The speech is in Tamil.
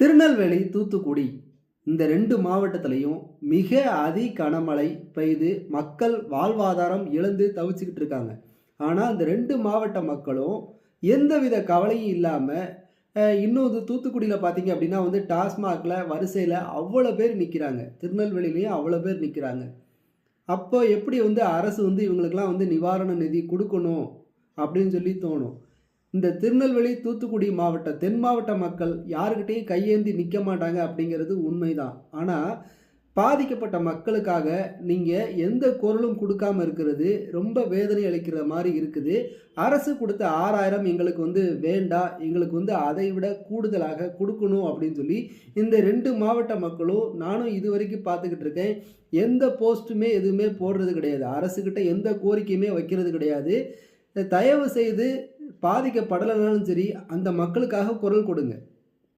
திருநெல்வேலி தூத்துக்குடி. இந்த ரெண்டு மாவட்டத்திலையும் மிக அதி கனமழை பெய்து மக்கள் வாழ்வாதாரம் இழந்து தவிச்சுக்கிட்டு இருக்காங்க. ஆனால் இந்த ரெண்டு மாவட்ட மக்களும் எந்தவித கவலையும் இல்லாமல் இன்னும் வந்து தூத்துக்குடியில் பார்த்தீங்க அப்படின்னா வந்து டாஸ்மாகில் வரிசையில் அவ்வளோ பேர் நிற்கிறாங்க திருநெல்வேலியிலையும் அவ்வளோ பேர் நிற்கிறாங்க அப்போ எப்படி வந்து அரசு வந்து இவங்களுக்கெல்லாம் வந்து நிவாரண நிதி கொடுக்கணும் அப்படின்னு சொல்லி தோணும். இந்த திருநெல்வேலி தூத்துக்குடி மாவட்ட தென் மாவட்ட மக்கள் யாருக்கிட்டையும் கையேந்தி நிற்க மாட்டாங்க அப்படிங்கிறது உண்மைதான். ஆனால் பாதிக்கப்பட்ட மக்களுக்காக நீங்கள் எந்த குரலும் கொடுக்காம இருக்கிறது ரொம்ப வேதனை அளிக்கிற மாதிரி இருக்குது. அரசு கொடுத்த ஆறாயிரம் எங்களுக்கு வந்து வேண்டாம் எங்களுக்கு வந்து அதை விட கூடுதலாக கொடுக்கணும் அப்படின்னு சொல்லி இந்த ரெண்டு மாவட்ட மக்களும் நானும் இது வரைக்கும் பார்த்துக்கிட்டு இருக்கேன். எந்த போஸ்ட்டுமே எதுவுமே போடுறது கிடையாது. அரசுக்கிட்ட எந்த கோரிக்கையுமே வைக்கிறது கிடையாது. தயவு செய்து பாதிக்கப்படலைனாலும் சரி அந்த மக்களுக்காக குரல் கொடுங்க.